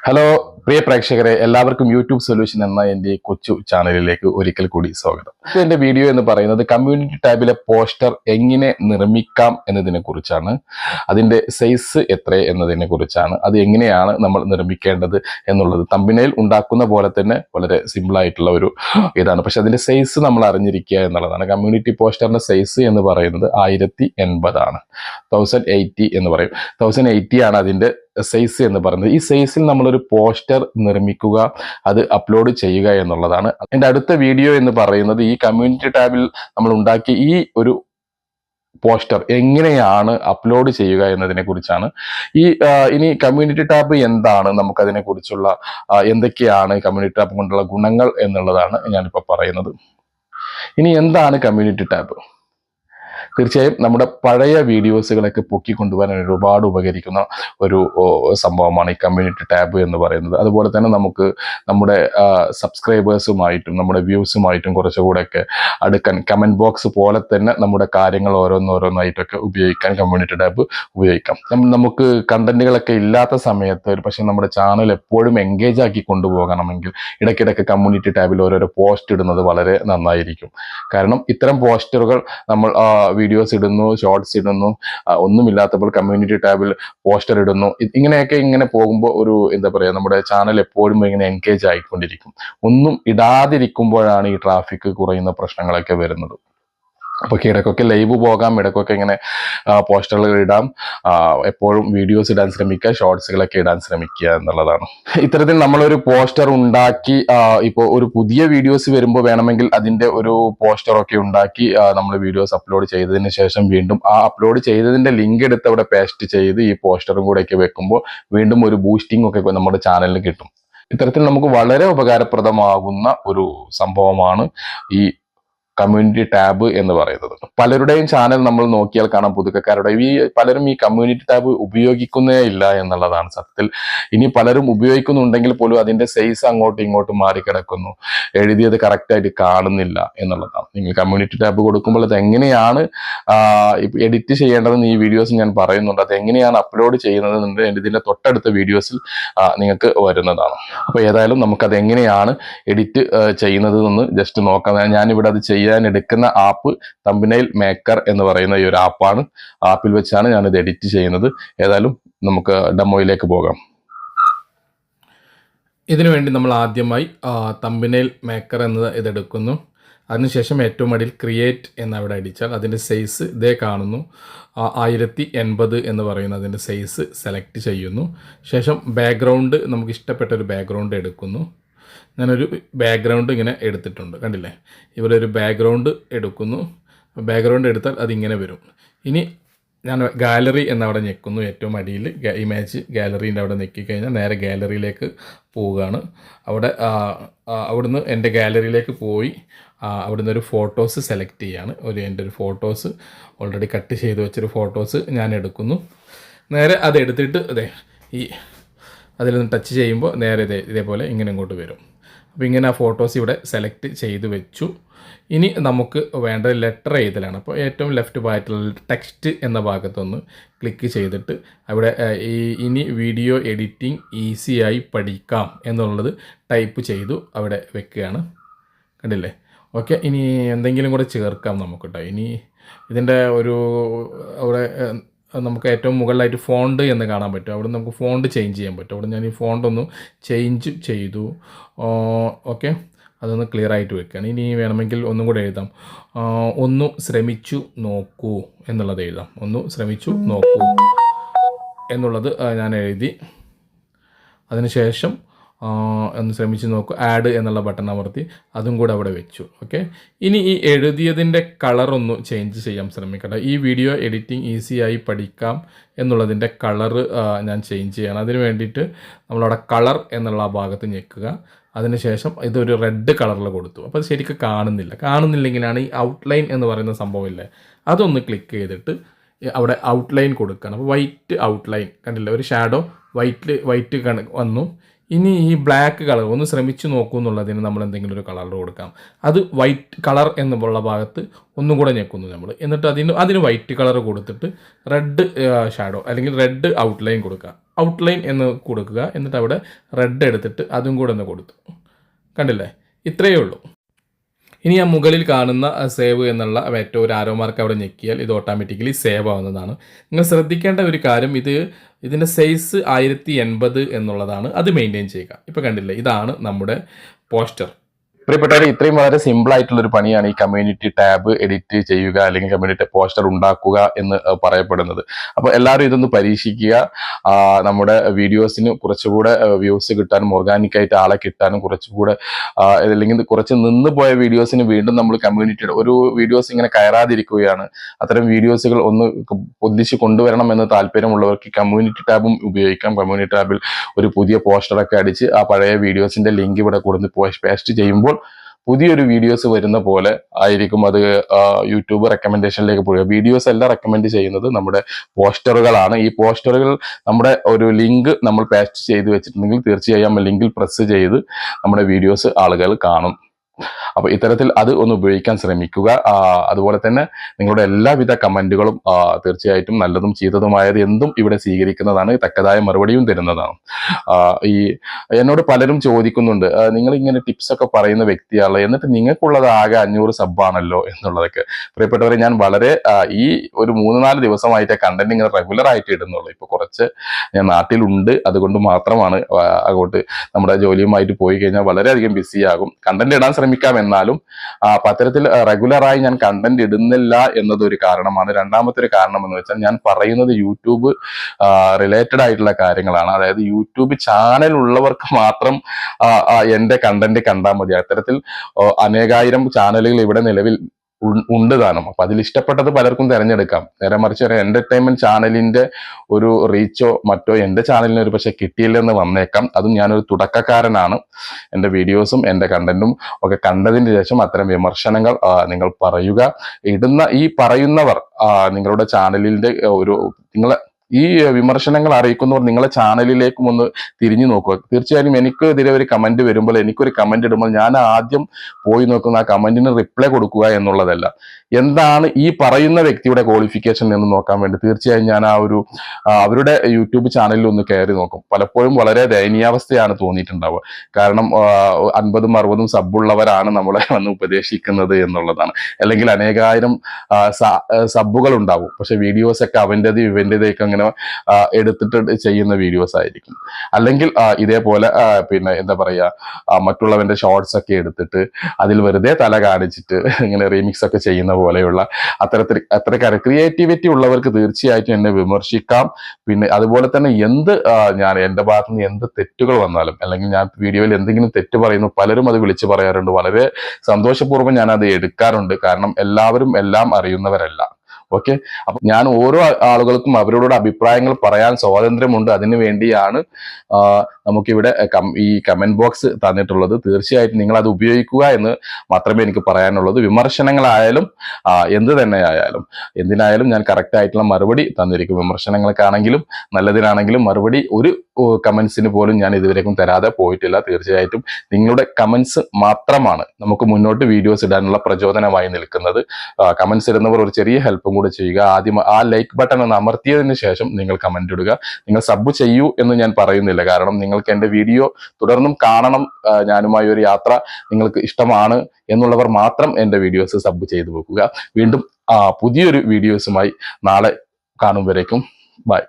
Hello പ്രിയ പ്രേക്ഷകരെ എല്ലാവർക്കും YouTube solution എന്ന എന്റെ കൊച്ചു ചാനലിലേക്ക് ഒരിക്കൽ കൂടി സ്വാഗതം. എന്റെ വീഡിയോ എന്ന് പറയുന്നത് കമ്മ്യൂണിറ്റി ടാബിലെ പോസ്റ്റർ എങ്ങനെ നിർമ്മിക്കാം എന്നതിനെ കുറിച്ചാണ്. അതിന്റെ സൈസ് എത്ര എന്നതിനെ കുറിച്ചാണ്. അത് എങ്ങനെയാണ് നമ്മൾ നിർമ്മിക്കേണ്ടത് എന്നുള്ളത് തമ്പിനയിൽ ഉണ്ടാക്കുന്ന പോലെ തന്നെ വളരെ സിമ്പിളായിട്ടുള്ള ഒരു ഇതാണ്. പക്ഷെ അതിന്റെ സൈസ് നമ്മൾ അറിഞ്ഞിരിക്കുക എന്നുള്ളതാണ്. കമ്മ്യൂണിറ്റി പോസ്റ്ററിന്റെ സൈസ് എന്ന് പറയുന്നത് ആയിരത്തി എൺപതാണ്. തൗസൻഡ് എയ്റ്റി എന്ന് പറയും. തൗസൻഡ് എയ്റ്റി ആണ് അതിന്റെ സൈസ് എന്ന് പറയുന്നത്. ഈ സൈസിൽ നമ്മളൊരു പോസ്റ്റർ നിർമ്മിക്കുക അത് അപ്ലോഡ് ചെയ്യുക എന്നുള്ളതാണ്. എന്റെ അടുത്ത വീഡിയോ എന്ന് പറയുന്നത് ഈ കമ്മ്യൂണിറ്റി ടാബിൽ നമ്മൾ ഉണ്ടാക്കിയ ഈ ഒരു പോസ്റ്റർ എങ്ങനെയാണ് അപ്ലോഡ് ചെയ്യുക എന്നതിനെ കുറിച്ചാണ്. ഈ ഇനി കമ്മ്യൂണിറ്റി ടാബ് എന്താണ്? നമുക്കതിനെ കുറിച്ചുള്ള എന്തൊക്കെയാണ് കമ്മ്യൂണിറ്റി ടാബ് കൊണ്ടുള്ള ഗുണങ്ങൾ എന്നുള്ളതാണ് ഞാനിപ്പോൾ പറയുന്നത്. ഇനി എന്താണ് കമ്മ്യൂണിറ്റി ടാബ് തീർച്ചയായും നമ്മുടെ പഴയ വീഡിയോസുകളൊക്കെ പൊക്കി കൊണ്ടുപോകാൻ ഒരുപാട് ഉപകരിക്കുന്ന ഒരു സംഭവമാണ് ഈ കമ്മ്യൂണിറ്റി ടാബ് എന്ന് പറയുന്നത്. അതുപോലെ തന്നെ നമുക്ക് നമ്മുടെ സബ്സ്ക്രൈബേഴ്സുമായിട്ടും നമ്മുടെ വ്യൂസുമായിട്ടും കുറച്ചുകൂടെയൊക്കെ അടുക്കാൻ കമന്റ് ബോക്സ് പോലെ തന്നെ നമ്മുടെ കാര്യങ്ങൾ ഓരോന്നോരോന്നായിട്ടൊക്കെ ഉപയോഗിക്കാൻ കമ്മ്യൂണിറ്റി ടാബ് ഉപയോഗിക്കാം. നമുക്ക് കണ്ടന്റുകളൊക്കെ ഇല്ലാത്ത സമയത്ത് ഒരു പക്ഷേ നമ്മുടെ ചാനൽ എപ്പോഴും എൻഗേജ് ആക്കി കൊണ്ടുപോകണമെങ്കിൽ ഇടയ്ക്കിടയ്ക്ക് കമ്മ്യൂണിറ്റി ടാബിൽ ഓരോരോ പോസ്റ്റ് ഇടുന്നത് വളരെ നന്നായിരിക്കും. കാരണം ഇത്തരം പോസ്റ്ററുകൾ നമ്മൾ വീഡിയോസ് ഇടുന്നു ഷോർട്സ് ഇടുന്നു ഒന്നുമില്ലാത്തപ്പോൾ കമ്മ്യൂണിറ്റി ടാബിൽ പോസ്റ്റർ ഇടുന്നു. ഇങ്ങനെയൊക്കെ ഇങ്ങനെ പോകുമ്പോൾ ഒരു എന്താ പറയുക നമ്മുടെ ചാനൽ എപ്പോഴും ഇങ്ങനെ എൻഗേജ് ആയിക്കൊണ്ടിരിക്കും. ഒന്നും ഇടാതിരിക്കുമ്പോഴാണ് ഈ ട്രാഫിക് കുറയുന്ന പ്രശ്നങ്ങളൊക്കെ വരുന്നത്. അപ്പോൾ ഇടയ്ക്കൊക്കെ ലൈവ് പോകാം ഇടയ്ക്കൊക്കെ ഇങ്ങനെ പോസ്റ്ററുകൾ ഇടാം. എപ്പോഴും വീഡിയോസ് ഇടാൻ ശ്രമിക്കുക ഷോർട്സുകളൊക്കെ ഇടാൻ ശ്രമിക്കുക എന്നുള്ളതാണ്. ഇത്തരത്തിൽ നമ്മളൊരു പോസ്റ്റർ ഉണ്ടാക്കി ഇപ്പോൾ ഒരു പുതിയ വീഡിയോസ് വരുമ്പോൾ വേണമെങ്കിൽ അതിന്റെ ഒരു പോസ്റ്ററൊക്കെ ഉണ്ടാക്കി നമ്മൾ വീഡിയോസ് അപ്ലോഡ് ചെയ്തതിന് ശേഷം വീണ്ടും ആ അപ്ലോഡ് ചെയ്തതിന്റെ ലിങ്ക് എടുത്ത് അവിടെ പേസ്റ്റ് ചെയ്ത് ഈ പോസ്റ്ററും കൂടെയൊക്കെ വെക്കുമ്പോൾ വീണ്ടും ഒരു ബൂസ്റ്റിംഗ് ഒക്കെ നമ്മുടെ ചാനലിൽ കിട്ടും. ഇത്തരത്തിൽ നമുക്ക് വളരെ ഉപകാരപ്രദമാകുന്ന ഒരു സംഭവമാണ് ഈ കമ്മ്യൂണിറ്റി ടാബ് എന്ന് പറയുന്നത്. പലരുടെയും ചാനൽ നമ്മൾ നോക്കിയാൽ കാണാം പുതുക്കക്കാരുടെ. ഈ പലരും ഈ കമ്മ്യൂണിറ്റി ടാബ് ഉപയോഗിക്കുന്നേ ഇല്ല എന്നുള്ളതാണ് സത്യത്തിൽ. ഇനി പലരും ഉപയോഗിക്കുന്നുണ്ടെങ്കിൽ പോലും അതിന്റെ സൈസ് അങ്ങോട്ടും ഇങ്ങോട്ടും മാറിക്കിടക്കുന്നു. എഴുതിയത് കറക്റ്റായിട്ട് കാണുന്നില്ല എന്നുള്ളതാണ്. നിങ്ങൾ കമ്മ്യൂണിറ്റി ടാബ് കൊടുക്കുമ്പോൾ അത് എങ്ങനെയാണ് എഡിറ്റ് ചെയ്യേണ്ടതെന്ന് ഈ വീഡിയോസ് ഞാൻ പറയുന്നുണ്ട്. അത് എങ്ങനെയാണ് അപ്ലോഡ് ചെയ്യുന്നത് ഇതിന്റെ തൊട്ടടുത്ത വീഡിയോസിൽ നിങ്ങൾക്ക് വരുന്നതാണ്. അപ്പോൾ ഏതായാലും നമുക്കത് എങ്ങനെയാണ് എഡിറ്റ് ചെയ്യുന്നത് എന്ന് ജസ്റ്റ് നോക്കാം ഞാനിവിടെ അത് ചെയ്യാൻ എടുക്കുന്ന ആപ്പ് തമ്പിനൈൽ മേക്കർ എന്ന് പറയുന്ന ഈ ഒരു ആപ്പാണ്. ആപ്പിൽ വെച്ചാണ് ഞാനിത് എഡിറ്റ് ചെയ്യുന്നത്. ഏതായാലും നമുക്ക് ഡെമോയിലേക്ക് പോകാം. ഇതിനുവേണ്ടി നമ്മൾ ആദ്യമായി തമ്പിനൈൽ മേക്കർ എന്നത് ഇതെടുക്കുന്നു. അതിനുശേഷം ഏറ്റവും അടിയിൽ ക്രിയേറ്റ് എന്ന് അവിടെ അടിച്ചാൽ അതിന്റെ സൈസ് ഇതേ കാണുന്നു. ആയിരത്തി എൺപത് എന്ന് പറയുന്ന അതിന്റെ സൈസ് സെലക്ട് ചെയ്യുന്നു. ശേഷം ബാക്ക്ഗ്രൗണ്ട് നമുക്ക് ഇഷ്ടപ്പെട്ട ഒരു ബാക്ക്ഗ്രൗണ്ട് എടുക്കുന്നു. ഞാനൊരു ബാക്ക്ഗ്രൗണ്ട് ഇങ്ങനെ എടുത്തിട്ടുണ്ട്. കണ്ടില്ലേ? ഇവിടെ ഒരു ബാക്ക്ഗ്രൗണ്ട് എടുക്കുന്നു. ബാക്ക്ഗ്രൗണ്ട് എടുത്താൽ അതിങ്ങനെ വരും. ഇനി ഞാൻ ഗാലറി എന്നവിടെ ഞെക്കുന്നു. ഏറ്റവും അടിയിൽ ഇമേജ് ഗാലറീന്റെ അവിടെ ഞെക്കിക്കഴിഞ്ഞാൽ നേരെ ഗാലറിയിലേക്ക് പോവുകയാണ്. അവിടെ അവിടുന്ന് എന്റെ ഗാലറിയിലേക്ക് പോയി അവിടുന്ന് ഒരു ഫോട്ടോസ് സെലക്ട് ചെയ്യാണ്. ഒരു എന്റെ ഒരു ഫോട്ടോസ് ഓൾറെഡി കട്ട് ചെയ്ത് വെച്ചൊരു ഫോട്ടോസ് ഞാൻ എടുക്കുന്നു. നേരെ അതെടുത്തിട്ട് അതെ ഈ അതിലൊന്ന് ടച്ച് ചെയ്യുമ്പോൾ നേരെ ഇതേ ഇതേപോലെ ഇങ്ങനെ ഇങ്ങോട്ട് വരും. അപ്പോൾ ഇങ്ങനെ ആ ഫോട്ടോസ് ഇവിടെ സെലക്ട് ചെയ്ത് വെച്ചു. ഇനി നമുക്ക് വേണ്ട ലെറ്റർ എഴുതലാണ് അപ്പോൾ ഏറ്റവും ലെഫ്റ്റ് ഭാഗത്തുള്ള ടെക്സ്റ്റ് എന്ന ഭാഗത്തൊന്ന് ക്ലിക്ക് ചെയ്തിട്ട് അവിടെ ഈ ഇനി വീഡിയോ എഡിറ്റിംഗ് ഈസിയായി പഠിക്കാം എന്നുള്ളത് ടൈപ്പ് ചെയ്തു അവിടെ വെക്കുകയാണ്. കണ്ടില്ലേ? ഓക്കെ ഇനി എന്തെങ്കിലും കൂടെ ചേർക്കാം നമുക്ക് കേട്ടോ ഇനി ഇതിന്റെ ഒരു അവിടെ നമുക്ക് ഏറ്റവും മുകളിലായിട്ട് ഫോണ്ട് എന്ന് കാണാൻ പറ്റും. അവിടെ നമുക്ക് ഫോണ്ട് ചേഞ്ച് ചെയ്യാൻ പറ്റും. അവിടെ ഞാൻ ഈ ഫോണ്ട് ഒന്ന് ചേഞ്ച് ചെയ്തു. ഓക്കെ അതൊന്ന് ക്ലിയർ ആയിട്ട് വെക്കുകയാണ് ഇനി വേണമെങ്കിൽ ഒന്നും കൂടെ എഴുതാം. ഒന്ന് ശ്രമിച്ചു നോക്കൂ എന്നുള്ളത് എഴുതാം. ഒന്ന് ശ്രമിച്ചു നോക്കൂ എന്നുള്ളത് ഞാൻ എഴുതി. അതിനുശേഷം ഒന്ന് ശ്രമിച്ച് നോക്കൂ. ആഡ് എന്നുള്ള ബട്ടൺ അമർത്തി. അതും കൂടെ അവിടെ വെച്ചു. ഓക്കെ ഇനി ഈ എഴുതിയതിന്റെ കളർ ഒന്ന് ചേഞ്ച് ചെയ്യാൻ ശ്രമിക്കട്ടെ. ഈ വീഡിയോ എഡിറ്റിംഗ് ഈസിയായി പഠിക്കാം എന്നുള്ളതിന്റെ കളറ് ഞാൻ ചേഞ്ച് ചെയ്യണം. അതിന് വേണ്ടിയിട്ട് നമ്മളവിടെ കളർ എന്നുള്ള ഭാഗത്ത് ഞെക്കുക. അതിനുശേഷം ഇതൊരു റെഡ് കളറിൽ കൊടുത്തു. അപ്പോൾ അത് ശരിക്കും കാണുന്നില്ല. കാണുന്നില്ലെങ്കിലാണ് ഈ ഔട്ട്ലൈൻ എന്ന് പറയുന്ന സംഭവമില്ലേ? അതൊന്ന് ക്ലിക്ക് ചെയ്തിട്ട് അവിടെ ഔട്ട്ലൈൻ കൊടുക്കണം. അപ്പോൾ വൈറ്റ് ഔട്ട്ലൈൻ കണ്ടില്ല? ഒരു ഷാഡോ വൈറ്റ് വൈറ്റ് വന്നു. ഇനി ഈ ബ്ലാക്ക് കളർ ഒന്ന് ശ്രമിച്ചു നോക്കൂ എന്നുള്ളതിന് നമ്മൾ എന്തെങ്കിലും ഒരു കളർ കൊടുക്കാം. അത് വൈറ്റ് കളർ എന്നുള്ള ഭാഗത്ത് ഒന്നും കൂടെ ഞെക്കുന്നു നമ്മൾ. എന്നിട്ട് അതിന് അതിന് വൈറ്റ് കളർ കൊടുത്തിട്ട് റെഡ് ഷാഡോ അല്ലെങ്കിൽ റെഡ് ഔട്ട്ലൈൻ കൊടുക്കുക. ഔട്ട്ലൈൻ എന്ന് കൊടുക്കുക. എന്നിട്ട് അവിടെ റെഡ് എടുത്തിട്ട് അതും കൂടെ ഒന്ന് കൊടുത്തു. കണ്ടില്ലേ? ഇത്രയേ ഉള്ളൂ. ഇനി ആ മുകളിൽ കാണുന്ന സേവ് എന്നുള്ള ഏറ്റവും ഒരു ആരോ മാർക്ക് അവിടെ ഞെക്കിയാൽ ഇത് ഓട്ടോമാറ്റിക്കലി സേവ് ആവുന്നതാണ്. നിങ്ങൾ ശ്രദ്ധിക്കേണ്ട ഒരു കാര്യം ഇത് ഇതിന്റെ സൈസ് ആയിരത്തി എൺപത് എന്നുള്ളതാണ്. അത് മെയിന്റെയിൻ ചെയ്യുക. ഇപ്പോൾ കണ്ടില്ലേ ഇതാണ് നമ്മുടെ പോസ്റ്റർ പ്രിയപ്പെട്ടവരെ ഇത്രയും വളരെ സിമ്പിൾ ആയിട്ടുള്ള ഒരു പണിയാണ് ഈ കമ്മ്യൂണിറ്റി ടാബ് എഡിറ്റ് ചെയ്യുക അല്ലെങ്കിൽ കമ്മ്യൂണിറ്റി പോസ്റ്റർ ഉണ്ടാക്കുക എന്ന് പറയപ്പെടുന്നത്. അപ്പോൾ എല്ലാവരും ഇതൊന്ന് പരീക്ഷിക്കുക. നമ്മുടെ വീഡിയോസിന് കുറച്ചുകൂടെ വ്യൂസ് കിട്ടാനും ഓർഗാനിക് ആയിട്ട് ആളെ കിട്ടാനും കുറച്ചുകൂടെ അല്ലെങ്കിൽ കുറച്ച് നിന്ന് പോയ വീഡിയോസിന് വീണ്ടും നമ്മൾ കമ്മ്യൂണിറ്റിയുടെ ഒരു വീഡിയോസ് ഇങ്ങനെ കയറാതിരിക്കുകയാണ്. അത്തരം വീഡിയോസുകൾ ഒന്ന് പൊന്തിച്ച് കൊണ്ടുവരണം എന്ന് താല്പര്യമുള്ളവർക്ക് കമ്മ്യൂണിറ്റി ടാബും ഉപയോഗിക്കാം. കമ്മ്യൂണിറ്റി ടാബിൽ ഒരു പുതിയ പോസ്റ്ററൊക്കെ അടിച്ച് ആ പഴയ വീഡിയോസിന്റെ ലിങ്ക് ഇവിടെ കൊടുത്ത് പേസ്റ്റ് ചെയ്യുമ്പോൾ പുതിയൊരു വീഡിയോസ് വരുന്ന പോലെ ആയിരിക്കും അത് യൂട്യൂബ് റെക്കമെൻഡേഷനിലേക്ക് പോവുക. വീഡിയോസ് എല്ലാം റെക്കമെൻഡ് ചെയ്യുന്നത് നമ്മുടെ പോസ്റ്ററുകളാണ്. ഈ പോസ്റ്ററുകൾ നമ്മുടെ ഒരു ലിങ്ക് നമ്മൾ പേസ്റ്റ് ചെയ്ത് വെച്ചിട്ടുണ്ടെങ്കിൽ തീർച്ചയായും ലിങ്കിൽ പ്രസ് ചെയ്ത് നമ്മുടെ വീഡിയോസ് ആളുകൾ കാണും. അപ്പൊ ഇത്തരത്തിൽ അത് ഒന്ന് ഉപയോഗിക്കാൻ ശ്രമിക്കുക. അതുപോലെ തന്നെ നിങ്ങളുടെ എല്ലാവിധ കമന്റുകളും തീർച്ചയായിട്ടും നല്ലതും ചീത്തതുമായത് എന്തും ഇവിടെ സ്വീകരിക്കുന്നതാണ്. തക്കതായ മറുപടിയും തരുന്നതാണ്. ഈ എന്നോട് പലരും ചോദിക്കുന്നുണ്ട് നിങ്ങൾ ഇങ്ങനെ ടിപ്സ് ഒക്കെ പറയുന്ന വ്യക്തിയാണ് എന്നിട്ട് നിങ്ങൾക്കുള്ളത് ആകെ അഞ്ഞൂറ് സബ്ബാണല്ലോ എന്നുള്ളതൊക്കെ. പ്രിയപ്പെട്ടവരെ ഞാൻ വളരെ ഈ ഒരു മൂന്ന് നാല് ദിവസമായിട്ട് കണ്ടന്റ് ഇങ്ങനെ റെഗുലർ ആയിട്ട് ഇടുന്നുള്ളൂ. ഇപ്പൊ കുറച്ച് ഞാൻ നാട്ടിലുണ്ട് അതുകൊണ്ട് മാത്രമാണ് അങ്ങോട്ട് നമ്മുടെ ജോലിയുമായിട്ട് പോയി കഴിഞ്ഞാൽ വളരെയധികം ബിസിയാകും. കണ്ടന്റ് ഇടാൻ ശ്രമിക്കാം എന്നാലും പത്രത്തിൽ റെഗുലറായി ഞാൻ കണ്ടന്റ് ഇടുന്നില്ല എന്നതൊരു കാരണമാണ്. രണ്ടാമത്തെ ഒരു കാരണം എന്ന് വെച്ചാൽ ഞാൻ പറയുന്നത് യൂട്യൂബ് റിലേറ്റഡ് ആയിട്ടുള്ള കാര്യങ്ങളാണ്. അതായത് യൂട്യൂബ് ചാനൽ ഉള്ളവർക്ക് മാത്രം എന്റെ കണ്ടന്റ് കണ്ടാൽ മതി. അത്തരത്തിൽ അനേകായിരം ചാനലുകൾ ഇവിടെ നിലവിൽ ഉണ്ട് താനും അപ്പൊ അതിൽ ഇഷ്ടപ്പെട്ടത് പലർക്കും തിരഞ്ഞെടുക്കാം. നേരെ മറിച്ച് ഒരു എന്റർടൈൻമെന്റ് ചാനലിന്റെ ഒരു റീച്ചോ മറ്റോ എന്റെ ചാനലിന് ഒരു പക്ഷെ കിട്ടിയില്ലെന്ന് വന്നേക്കാം. അതും ഞാനൊരു തുടക്കക്കാരനാണ്. എന്റെ വീഡിയോസും എന്റെ കണ്ടന്റും ഒക്കെ കണ്ടതിന് ശേഷം അത്തരം വിമർശനങ്ങൾ നിങ്ങൾ പറയുക. ഇടുന്ന ഈ പറയുന്നവർ നിങ്ങളുടെ ചാനലിന്റെ ഒരു നിങ്ങളെ ഈ വിമർശനങ്ങൾ അറിയിക്കുന്നവർ നിങ്ങളെ ചാനലിലേക്കും ഒന്ന് തിരിഞ്ഞു നോക്കുക. തീർച്ചയായും എനിക്കെതിരെ ഒരു കമന്റ് വരുമ്പോൾ എനിക്കൊരു കമന്റ് ഇടുമ്പോൾ ഞാൻ ആദ്യം പോയി നോക്കുന്ന ആ കമന്റിന് റിപ്ലൈ കൊടുക്കുക എന്നുള്ളതല്ല. എന്താണ് ഈ പറയുന്ന വ്യക്തിയുടെ ക്വാളിഫിക്കേഷൻ എന്ന് നോക്കാൻ വേണ്ടി തീർച്ചയായും ഞാൻ ആ ഒരു അവരുടെ യൂട്യൂബ് ചാനലിൽ ഒന്ന് കയറി നോക്കും. പലപ്പോഴും വളരെ ദയനീയാവസ്ഥയാണ് തോന്നിയിട്ടുണ്ടാവുക. കാരണം അൻപതും അറുപതും സബ്ബുള്ളവരാണ് നമ്മളെ വന്ന് ഉപദേശിക്കുന്നത് എന്നുള്ളതാണ്. അല്ലെങ്കിൽ അനേകായിരം സബ്ബുകൾ ഉണ്ടാവും. പക്ഷെ വീഡിയോസ് ഒക്കെ അവന്റെത് ഇവന്റെതൊക്കെ അങ്ങനെ ആ, എടുത്തിട്ട് ചെയ്യുന്ന വീഡിയോസ് ആയിരിക്കും. അല്ലെങ്കിൽ ഇതേപോലെ പിന്നെ എന്താ പറയുക മറ്റുള്ളവന്റെ ഷോർട്സ് ഒക്കെ എടുത്തിട്ട് അതിൽ വെറുതെ തല കാണിച്ചിട്ട് ഇങ്ങനെ റീമിക്സ് ഒക്കെ ചെയ്യുന്ന പോലെയുള്ള അത്തരത്തിൽ അത്തരക്കാരെ ക്രിയേറ്റിവിറ്റി ഉള്ളവർക്ക് തീർച്ചയായിട്ടും എന്നെ വിമർശിക്കാം. പിന്നെ അതുപോലെ തന്നെ എന്ത് ഞാൻ എന്റെ ഭാഗത്ത് നിന്ന് എന്ത് തെറ്റുകൾ വന്നാലും അല്ലെങ്കിൽ ഞാൻ വീഡിയോയിൽ എന്തെങ്കിലും തെറ്റ് പറയുന്നു പലരും അത് വിളിച്ചു പറയാറുണ്ട്. വളരെ സന്തോഷപൂർവം ഞാൻ അത് എടുക്കാറുണ്ട്. കാരണം എല്ലാവരും എല്ലാം അറിയുന്നവരല്ല. ഓക്കെ അപ്പൊ ഞാൻ ഓരോ ആളുകൾക്കും അവരോടുള്ള അഭിപ്രായങ്ങൾ പറയാൻ സ്വാതന്ത്ര്യമുണ്ട്. അതിനു വേണ്ടിയാണ് നമുക്കിവിടെ ഈ കമന്റ് ബോക്സ് തന്നിട്ടുള്ളത്. തീർച്ചയായിട്ടും നിങ്ങൾ അത് ഉപയോഗിക്കുക എന്ന് മാത്രമേ എനിക്ക് പറയാനുള്ളത് വിമർശനങ്ങളായാലും എന്ത് തന്നെ ആയാലും എന്തിനായാലും ഞാൻ കറക്റ്റ് ആയിട്ടുള്ള മറുപടി തന്നിരിക്കും. വിമർശനങ്ങൾക്കാണെങ്കിലും നല്ലതിനാണെങ്കിലും മറുപടി ഒരു കമന്റ്സിന് പോലും ഞാൻ ഇതുവരെക്കും തരാതെ പോയിട്ടില്ല. തീർച്ചയായിട്ടും നിങ്ങളുടെ കമന്റ്സ് മാത്രമാണ് നമുക്ക് മുന്നോട്ട് വീഡിയോസ് ഇടാനുള്ള പ്രചോദനമായി നിൽക്കുന്നത്. കമന്റ്സ് ഇടുന്നവർ ഒരു ചെറിയ ഹെൽപ്പും കൂടെ ചെയ്യുക. ആദ്യം ആ ലൈക്ക് ബട്ടൺ ഒന്ന് അമർത്തിയതിന് ശേഷം നിങ്ങൾ കമന്റ് ഇടുക. നിങ്ങൾ സബ് ചെയ്യൂ എന്ന് ഞാൻ പറയുന്നില്ല. കാരണം നിങ്ങൾക്ക് എന്റെ വീഡിയോ തുടർന്നും കാണണം ഞാനുമായി ഒരു യാത്ര നിങ്ങൾക്ക് ഇഷ്ടമാണ് എന്നുള്ളവർ മാത്രം എന്റെ വീഡിയോസ് സബ് ചെയ്തു വെക്കുക. വീണ്ടും പുതിയൊരു വീഡിയോസുമായി നാളെ കാണും വരേക്കും. ബൈ